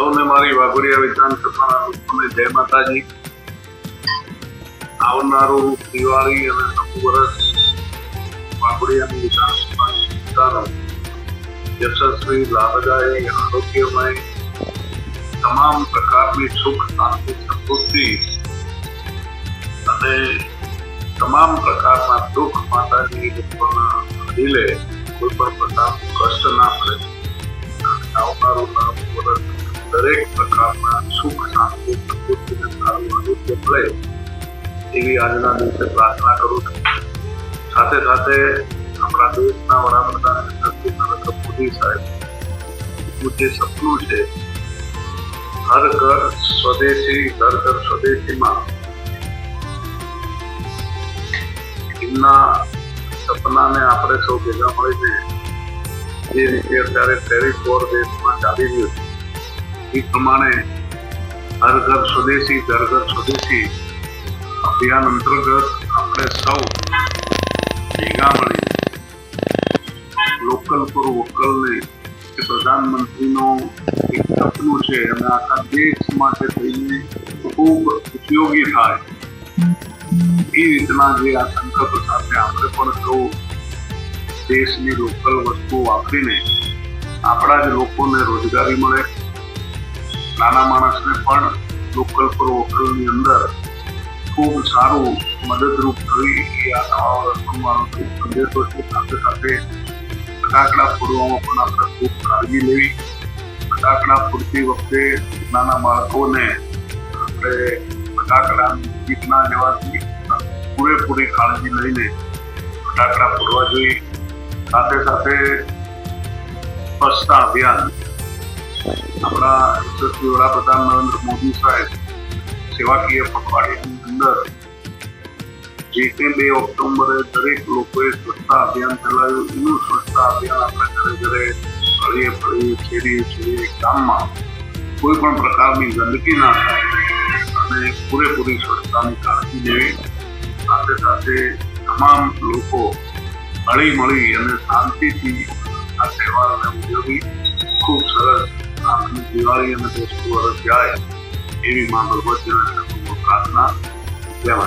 વાઘોડિયા વિધાનસભાના લોકોને જય માતાજી. આવનારું દિવાળી અને નવું વર્ષ વાઘોડિયાની વિધાનસભા યશસ્વી, લાભદાયી, આરોગ્યમય, તમામ પ્રકારની સુખ, શાંતિ, સમૃદ્ધિ અને તમામ પ્રકારના દુઃખ માતાજી લોકોના દિલે કોઈ પણ પ્રકારનું કષ્ટ ના પડે આવનારું નવું વર્ષ દરેક પ્રકારના સુખ શાંતિ, સમૃદ્ધિ સારું આરોગ્ય મળે એવી આજના દિવસે પ્રાર્થના કરું છું. સાથે સાથે આપણા દેશના વડાપ્રધાન શ્રી નરેન્દ્ર મોદી સાહેબ જે સપનું છે હર ઘર સ્વદેશી, ઘર ઘર સ્વદેશીમાં એમના સપનાને આપણે સૌ ભેગા મળીને જે રીતે અત્યારે ટેરિફ વોર દેશમાં ચાલી રહ્યું છે એ પ્રમાણે હર ઘર સ્વદેશી દર ઘર સ્વદેશી અભિયાન અંતર્ગત આપણે સૌ ભેગા મળી લોકલ ફોર વોકલને જે પ્રધાનમંત્રીનો એક સપનું છે અને આખા દેશ માટે થઈને ખૂબ ઉપયોગી થાય, એ રીતના જે આ સંકલ્પ સાથે આપણે પણ સૌ દેશની લોકલ વસ્તુ વાપરીને આપણા જ લોકોને રોજગારી મળે નાના માણસને પણ લોકલ ફોર વોકલની અંદર ખૂબ સારું મદદરૂપ થઈ એ આ નવા વર્ષનો સંદેશો છે. સાથે સાથે ફટાકડા ફોડવામાં પણ આપણે ખૂબ કાળજી લેવી. ફટાકડા ફોડતી વખતે નાના બાળકોને આપણે ફટાકડા ચીપ ના લેવાથી પૂરેપૂરી કાળજી લઈને ફટાકડા ફોડવા જોઈએ. સાથે સાથે સ્વચ્છતા અભિયાન આપણા યશસ્વી વડાપ્રધાન નરેન્દ્ર મોદી સાહેબ સેવાકીય પખવાડિયાની અંદર જે તે બે ઓક્ટોબરે દરેક લોકોએ સ્વચ્છતા અભિયાન ચલાવ્યું. એનું સ્વચ્છતા અભિયાન આપણે ઘરે ઘરે ફળીએ ફળીએ છેડીએ છેડીએ ગામમાં કોઈ પણ પ્રકારની ગંદકી ના થાય અને પૂરેપૂરી સ્વચ્છતાની કાળજી લેવી. સાથે સાથે તમામ લોકો હળી મળી અને શાંતિથી આ તહેવારને ઉજવી ખૂબ સરસ આપની દિવાળી અને બેસતું વર્ષ જાય એવી માં ભગવતીને પ્રાર્થના જય